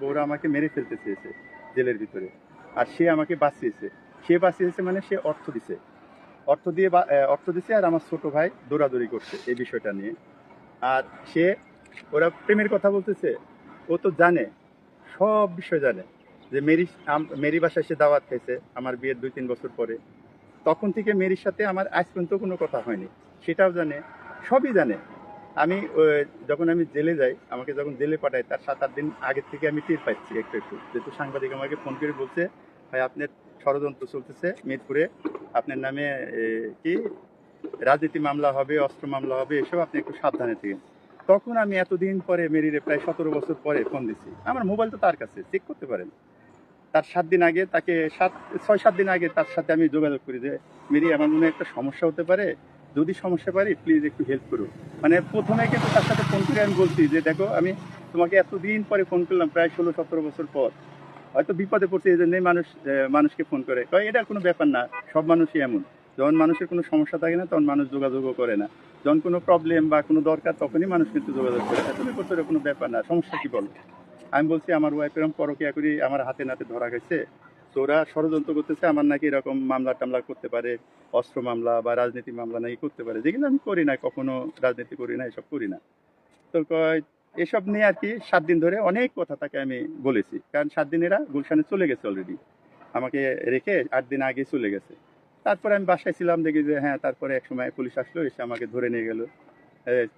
বউরা আমাকে মেরে ফেলতে চেয়েছে জেলের ভিতরে। আর সে আমাকে বাঁচিয়েছে। সে বাঁচিয়েছে মানে সে অর্থ দিছে। অর্থ দিয়ে অর্থ দিছে আর আমার ছোট ভাই দৌড়াদৌড়ি করছে এই বিষয়টা নিয়ে। আর সে, ওরা প্রেমের কথা বলতেছে। ও তো জানে, সব বিষয় জানে যে মেরি মেরি বাসায় সে দাওয়াত খেয়েছে আমার বিয়ের দুই তিন বছর পরে। তখন থেকে মেরির সাথে আমার আজ পর্যন্ত কোনো কথা হয়নি। সেটাও জানে, সবই জানে। আমি যখন আমি জেলে যাই, আমাকে যখন জেলে পাঠাই তার সাত আট দিন আগের থেকে আমি টের পাচ্ছি একটু একটু। যেহেতু সাংবাদিক আমাকে ফোন করে বলছে, ভাই, আপনার ষড়যন্ত্র চলতেছে মিরপুরে। আপনার নামে কি? রাজনীতি মামলা হবে, অস্ত্র মামলা হবে, এসব আপনি একটু সাবধানে থাকেন। তখন আমি এতদিন পরে মেরিরে প্রায় সতেরো বছর পরে ফোন দিছি। আমার মোবাইল তো তার কাছে, চেক করতে পারেন। তার সাত দিন আগে তাকে সাত, ছয়, সাত দিন আগে তার সাথে আমি যোগাযোগ করি যে, মেরি, আমার মনে একটা সমস্যা হতে পারে। যদি সমস্যা পারি প্লিজ একটু হেল্প করো মানে প্রথমে কিন্তু তার সাথে ফোন করে আমি বলছি যে, দেখো, আমি তোমাকে এতদিন পরে ফোন করলাম, প্রায় ষোলো সতেরো বছর পর। হয়তো বিপদে পড়ছে, এই জন্যই মানুষ মানুষকে ফোন করে। কয়, এটা কোনো ব্যাপার না, সব মানুষই এমন। যখন মানুষের কোনো সমস্যা থাকে না, তখন মানুষ যোগাযোগও করে না। যখন কোনো প্রবলেম বা কোনো দরকার, তখনই মানুষ কিন্তু যোগাযোগ করে। তুমি করতে কোনো ব্যাপার না, সমস্যা কি বলো? আমি বলছি, আমার ওয়াইফ এরকম পরকিয়া করি, আমার হাতে নাতে ধরা গেছে তো ওরা ষড়যন্ত্র করতেছে, আমার নাকি এরকম মামলা টামলা করতে পারে, অস্ত্র মামলা বা রাজনীতি মামলা নাকি করতে পারে। যেগুলো আমি করি না, কখনো রাজনীতি করি না, এসব করি না। তো কয়, এসব নিয়ে আর কি সাত দিন ধরে অনেক কথা তাকে আমি বলেছি। কারণ সাত দিন এরা গুলশানে চলে গেছে অলরেডি আমাকে রেখে আট দিন আগে চলে গেছে। তারপরে আমি বাসায় ছিলাম, দেখি যে হ্যাঁ তারপরে এক সময় পুলিশ আসলো, এসে আমাকে ধরে নিয়ে গেল।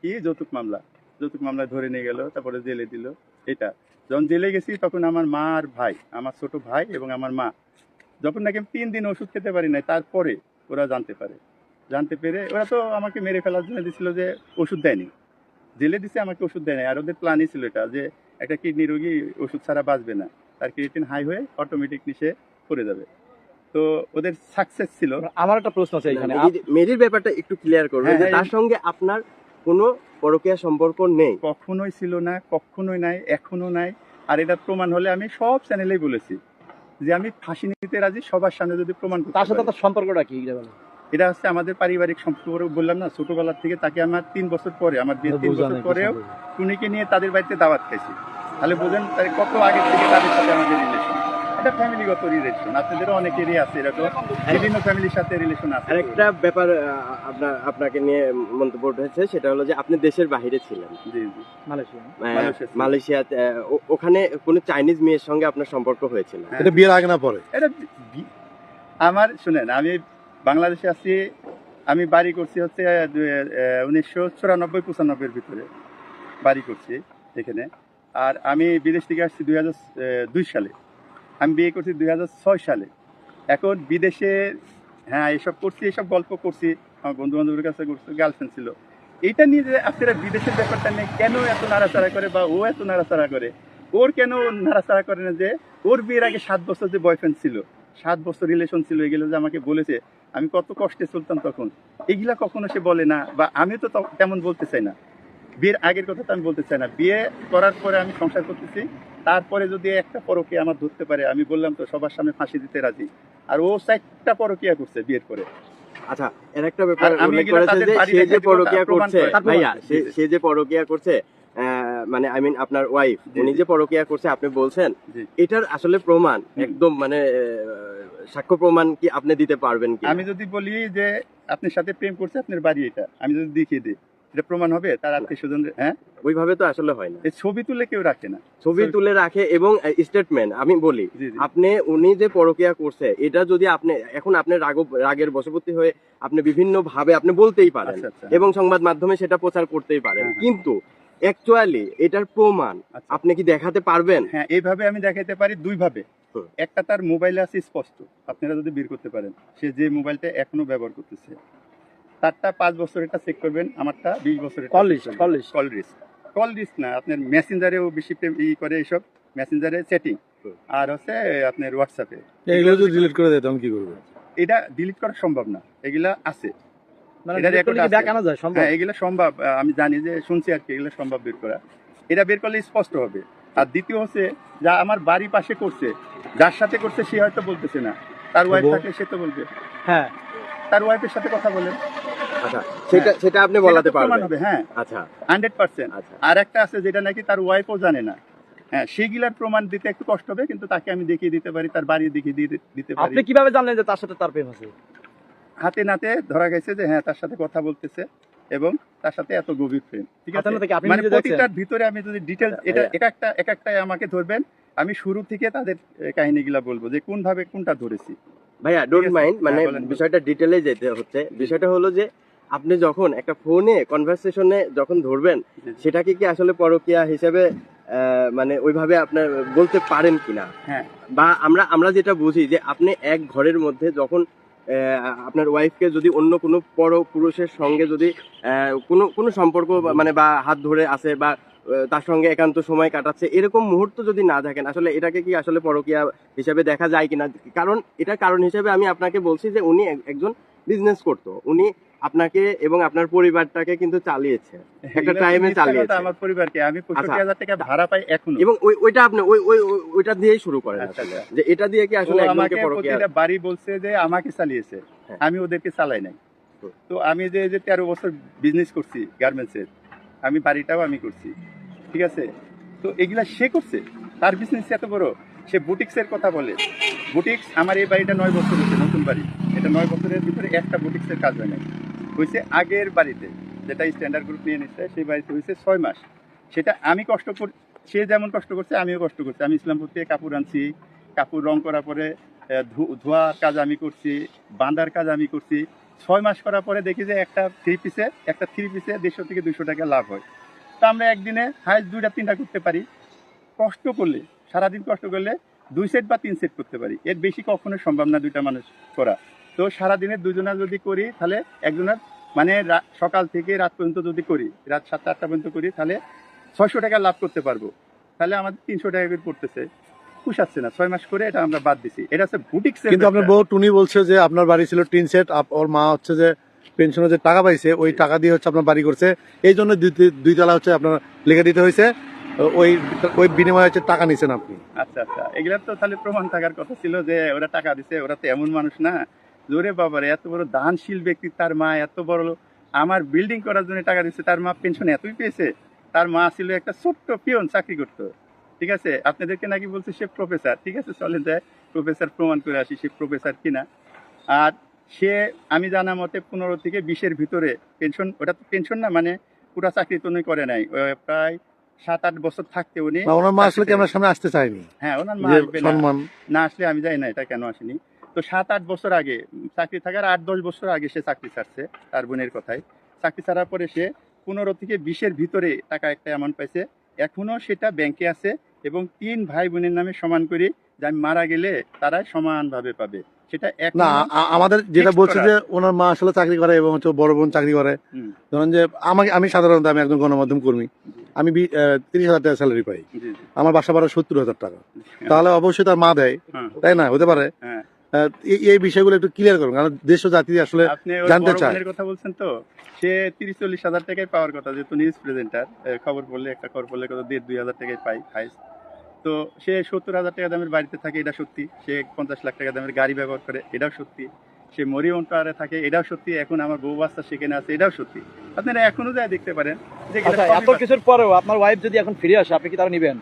কি যৌতুক মামলা? যৌতুক মামলা ধরে নিয়ে গেল, তারপরে জেলে দিল। এটা। যখন জেলে গেছি তখন আমার মা আর ভাই আমার ছোট ভাই এবং আমার মা যখন নাকি আমি তিন দিন ওষুধ খেতে পারি নাই তারপরে ওরা জানতে পারে। জানতে পেরে ওরা তো আমাকে মেরে ফেলার জন্য দিছিল যে ওষুধ দেয়নি। জেলে দিছে আমাকে ওষুধ দেয় নাই আর ওদের প্ল্যানই ছিল এটা যে একটা কিডনি রোগী ওষুধ ছাড়া বাঁচবে না। তার ক্রিয়েটিন হাই হয়ে অটোমেটিক নিচে পড়ে যাবে। তো ওদের সাকসেস ছিল। আমার একটা প্রশ্ন আছে এখানে। মেরির- ব্যাপারটা একটু ক্লিয়ার করবেন হ্যাঁ, যে হ্যাঁ, তার সঙ্গে আপনার কোনো পরকীয়া সম্পর্ক নেই। কখনোই ছিল না কখনোই নাই এখনও নাই। আর এটা প্রমাণ হলে আমি সব চ্যানেলেই বলেছি যে আমি ফাঁসি নিতে রাজি সবার সামনে যদি প্রমাণ তার সাথে তার সম্পর্কটা কি? এটা হচ্ছে আমাদের পারিবারিক সম্পর্ক বললাম না ছোটবেলার থেকে তাকে আমার তিন বছর পরে আমার বিয়ের তিন বছর পরেও। টুনিকে নিয়ে তাদের বাড়িতে দাওয়াত খাইছি। তাহলে বোঝেন তার কত আগে থেকে তাদের সাথে আমাদের রিলেশন এটা ফ্যামিলিগত রিলেশন আপনাদেরও অনেকেরই আছে এরকম বিভিন্ন ফ্যামিলির সাথে রিলেশন আছে। আর একটা ব্যাপার আপনার আপনাকে নিয়ে মন্তব্য উঠেছে সেটা হলো যে আপনি দেশের বাইরে ছিলেন। জি জি। মালয়েশিয়া। মালয়েশিয়া ওখানে কোনো চাইনিজ মেয়ের সঙ্গে আপনার সম্পর্ক হয়েছিল? হ্যাঁ। এটা বিয়ের আগে না পরে? এটা আমার শুনেন আমি বাংলাদেশে আছি আমি বাড়ি করছি হচ্ছে উনিশশো চুরানব্বই পঁচানব্বইয়ের ভিতরে বাড়ি করছি এখানে। আর আমি বিদেশ থেকে আসছি দুই হাজার দুই সালে। আমি বিয়ে করছি দুই হাজার ছয় সালে। এখন বিদেশে হ্যাঁ এসব করছি, এসব গল্প করছি। আমার বন্ধু বান্ধবের কাছে করছি গার্লফ্রেন্ড ছিল। এইটা নিয়ে যে আপনারা বিদেশের ব্যাপারটা নিয়ে কেন এত নাড়াচাড়া করে বা ও এত নাড়াচাড়া করে? ওর কেন নাড়াচাড়া করে না যে ওর বিয়ের আগে সাত বছর যে বয়ফ্রেন্ড ছিল, সাত বছর রিলেশন ছিল, এগুলো যে আমাকে বলেছে, আমি কত কষ্টে চলতাম তখন। এগুলা কখনো সে বলে না বা আমি ত- তেমন বলতে চাই না। বিয়ের আগের কথা তো আমি বলতে চাই না। বিয়ে করার পরে আমি সংসার করতেছি তারপরে যদি একটা পরকে আমার ধরতে পারে আমি বললাম তো সবার সামনে ফাঁসি দিতে রাজি। আর ও চারটা পরকিয়া করছে বিয়ের পরে। আচ্ছা এর একটা ব্যাপার আমি উল্লেখ যে সে যে পরকীয়া করছে ভাইয়া সে যে পরকীয়া করছে মানে আই মিন আপনার ওয়াইফ উনি যে পরকীয়া করছে আপনি বলছেন। এটার আসলে প্রমাণ একদম মানে সাক্ষ্য প্রমাণ কি আপনি দিতে পারবেন কি আমি যদি বলি যে আপনার সাথে প্রেম করছে আপনার বাড়ি এটা। আমি যদি দেখিয়ে দিই। এটা প্রমাণ হবে তার আত্মীয় স্বজন হ্যাঁ? ওইভাবে তো আসলে হয় না। ছবি তুলে কেউ রাখে না। ছবি তুলে রাখে এবং স্টেটমেন্ট আমি বলি আপনি উনি যে পরকিয়া করছে এটা যদি আপনি এখন আপনি রাগ রাগের বশবর্তী হয়ে আপনি বিভিন্ন ভাবে আপনি বলতেই পারেন আচ্ছা আচ্ছা। এবং সংবাদ মাধ্যমে সেটা প্রচার করতেই পারেন। হ্যাঁ, হ্যাঁ। কিন্তু অ্যাকচুয়ালি এটার প্রমাণ আচ্ছা। আপনি কি দেখাতে পারবেন? হ্যাঁ এইভাবে আমি দেখাতে পারি দুই ভাবে একটা তার মোবাইলে আছে স্পষ্ট আপনারা যদি বের করতে পারেন সে যে মোবাইলটা এখনও ব্যবহার করতেছে। তারটা পাঁচ বছর এটা চেক করবেন আমারটা বিশ বছর call list call list call risk call না আপনার মেসেঞ্জারেও বেশি ই করে এইসব মেসেঞ্জারে সেটিং আর হচ্ছে আপনার হোয়াটসঅ্যাপে এগুলো যদি ডিলিট করে দেয় তখন কি করবে? এটা ডিলিট করা সম্ভব না এগুলা আছে। মানে যায়? সম্ভব? হ্যাঁ এগুলো সম্ভব আমি জানি যে শুনছি আর কি এগুলো সম্ভব বের করা। এটা বের করলে স্পষ্ট হবে। আর দ্বিতীয় হচ্ছে যা আমার বাড়ি পাশে করছে যার সাথে করছে সে হয়তো বলতেছে না। তার ওয়াইফ থাকলে সে তো বলবে। হ্যাঁ। তার ওয়াইফের সাথে কথা বলেন আচ্ছা সেটা সেটা আপনি বলাতে পারবেন। হ্যাঁ। আচ্ছা। Hundred percent. আচ্ছা। আর একটা আছে যেটা নাকি তার ওয়াইফও জানে না। হ্যাঁ সেগুলার প্রমাণ দিতে একটু কষ্ট হবে কিন্তু তাকে আমি দেখিয়ে দিতে পারি তার বাড়ি দেখিয়ে দিয়ে দিতে পারি। আপনি কীভাবে জানলেন যে তার সাথে তার প্রেম আছে? হাতে নাতে ধরা গেছে যে হ্যাঁ তার সাথে কথা বলতেছে এবং তার সাথে এত গভীর প্রেম ঠিক আছে? কি আপনি মানে প্রতিটার ভিতরে আমি যদি ডিটেলস এটা এটা একটা এক একটা আমাকে ধরবেন আমি শুরু থেকে তাদের কাহিনীগুলা বলব যে কোন ভাবে কোনটা ধরেছি। ভাইয়া ডোন্ট মাইন্ড মানে হ্যাঁ, বলেন, বলেন। বিষয়টা ডিটেলে যেতে হচ্ছে। বিষয়টা হলো যে আপনি যখন একটা ফোনে কনভারসেশনে যখন ধরবেন সেটাকে কি আসলে পরকিয়া হিসেবে মানে ওইভাবে আপনার বলতে পারেন কিনা? হ্যাঁ। বা আমরা আমরা যেটা বুঝি যে আপনি এক ঘরের মধ্যে যখন আপনার ওয়াইফকে যদি অন্য কোনো পর পুরুষের সঙ্গে যদি কোনো কোনো সম্পর্ক মানে বা হাত ধরে আছে বা তার সঙ্গে একান্ত সময় কাটাচ্ছে এরকম মুহূর্ত যদি না থাকেন আসলে এটাকে কি আসলে পরকিয়া হিসেবে দেখা যায় কিনা? কারণ এটা কারণ হিসেবে আমি আপনাকে বলছি যে উনি একজন বিজনেস করতো। উনি আপনাকে এবং আপনার পরিবারটাকে কিন্তু চালিয়েছে। একটা এগুলা তো time এ মিথ্যা চালিয়েছে। আমার পরিবারকে। আমি পঁয়ষট্টি আচ্ছা। হাজার টাকা ভাড়া পাই এখনও। এবং ওই ওইটা আপনি ওই ওই ওই- ওইটা দিয়েই শুরু করেন আচ্ছা। আচ্ছা। যে এটা দিয়ে কি আসলে আমাকে প্রতিটা বাড়ি বলছে যে আমাকে চালিয়েছে। হ্যাঁ। আমি ওদেরকে চালাই নাই। তো আমি যে যে তেরো বছর বিজনেস করছি গার্মেন্টসের আমি বাড়িটাও আমি করছি। ঠিক আছে? তো এগুলা সে করছে? তার বিজনেস এত বড়? সে বুটিক্সের কথা বলে। বুটিক্স আমার এই বাড়িটা নয় বছর হচ্ছে নতুন বাড়ি। এটা নয় বছরের ভিতরে একটা বুটিক্সের কাজ হয় নাই। হয়েছে আগের বাড়িতে, যেটা স্ট্যান্ডার্ড গ্রুপ নিয়ে নিচ্ছে সেই বাড়িতে হয়েছে ছয় মাস। সেটা আমি কষ্ট কর সে যেমন কষ্ট করছে, আমিও কষ্ট করছি। আমি ইসলামপুর থেকে কাপড় আনছি। কাপড় রং করার পরে ধোয়ার কাজ আমি করছি বাঁধার কাজ আমি করছি। ছয় মাস করার পরে দেখি যে একটা থ্রি পিসে একটা থ্রি পিসে দেড়শো থেকে দুশো টাকা লাভ হয়। তা আমরা একদিনে হাইস্ট দুইটা, তিনটা করতে পারি। কষ্ট করলে, সারাদিন কষ্ট করলে দুই সেট বা তিন সেট করতে পারি। এর বেশি কখনো সম্ভব না দুইটা মানুষ করা। তো সারাদিনে দুজনা যদি করি, তাহলে একজনের মানে সকাল থেকে রাত পর্যন্ত যদি করি রাত সাতটা আটটা পর্যন্ত করি তাহলে ছয়শো টাকা লাভ করতে পারব। তাহলে আমাদের তিনশো টাকা করে পড়তেছে। পুষাচ্ছে না ছয় মাস করে এটা আমরা বাদ দিছি। এটা হচ্ছে বুটিক্স কিন্তু আপনার বউ টুনি বলছে যে আপনার বাড়ি ছিল টিন সেট ওর মা হচ্ছে যে পেনশনে যে টাকা পাইছে ওই টাকা দিয়ে হচ্ছে আপনার বাড়ি করছে। এই জন্য দুই- তলা হচ্ছে আপনার লিখে দিতে হয়েছে। ওই ওই বিনিময়ে হচ্ছে টাকা নিছেন আপনি। আচ্ছা আচ্ছা। এগুলা তো তাহলে প্রমাণ থাকার কথা ছিল যে ওরা টাকা দিছে ওরা তো এমন মানুষ না। জোরে বাবারে এত বড় দানশীল ব্যক্তি তার মা এত বড় আমার বিল্ডিং করার জন্য টাকা দিচ্ছে তার মা পেনশন এতই পেয়েছে। তার মা ছিল একটা ছোট্ট পিয়ন চাকরি করতো। ঠিক আছে? আপনাদেরকে নাকি বলছে সে প্রফেসর ঠিক আছে চলেন যায় প্রফেসর প্রমাণ করে আসি সে প্রফেসর কিনা। আর সে আমি জানা মতে পনেরো থেকে বিশের ভিতরে পেনশন ওটা তো পেনশন না মানে পুরা চাকরি তো উনি করে নাই। প্রায় সাত আট বছর থাকতে উনি ওনার মা আসলে সামনে আসতে চায়নি হ্যাঁ ওনার মা আসবে না। না আসলে আমি জানি না এটা কেন আসেনি। তো সাত আট বছর আগে চাকরি থাকার আট দশ বছর আগে সে চাকরি ছাড়ছে তার বোনের কথায়। চাকরি ছাড়ার পরে সে পনেরো থেকে বিশের ভিতরে টাকা একটা অ্যামাউন্ট পাইছে। এখনও সেটা ব্যাংকে আছে এবং তিন ভাই বোনের নামে সমান করে যে আমি মারা গেলে তারা সমানভাবে পাবে। সেটা না আমাদের যেটা বলছে যে ওনার মা আসলে চাকরি করে এবং হচ্ছে বড় বোন চাকরি করে। ধরেন যে আমাকে আমি সাধারণত আমি একজন গণমাধ্যম কর্মী। আমি তিরিশ হাজার টাকা স্যালারি পাই। আমার বাসা ভাড়া সত্তর হাজার টাকা। তাহলে অবশ্যই তার মা দেয়। হ্যাঁ, তাই না? হতে পারে। হ্যাঁ। এই- এই বিষয়গুলো একটু ক্লিয়ার করুন কারণ দেশ জাতি আসলে জানতে চায়। কথা বলছেন তো সে তিরিশ চল্লিশ হাজার টাকায় পাওয়ার কথা যেহেতু নিউজ প্রেজেন্টার খবর পড়লে একটা খবর পড়লে কত দেড় দুই হাজার টাকায় পাই হাইস্ট তো সে সত্তর হাজার টাকা দামের বাড়িতে থাকে এটা সত্যি। সে পঞ্চাশ লাখ টাকা দামের গাড়ি ব্যবহার করে এটাও সত্যি। সে মরিয়ন টাওয়ারে থাকে এটাও সত্যি। এখন আমার বউ বাচ্চা সেখানে আছে এটাও সত্যি। আপনারা এখনও যায় দেখতে পারেন যে আচ্ছা এত কিছুর পরেও আপনার ওয়াইফ যদি এখন ফিরে আসে আপনি কি তারা নিবেন?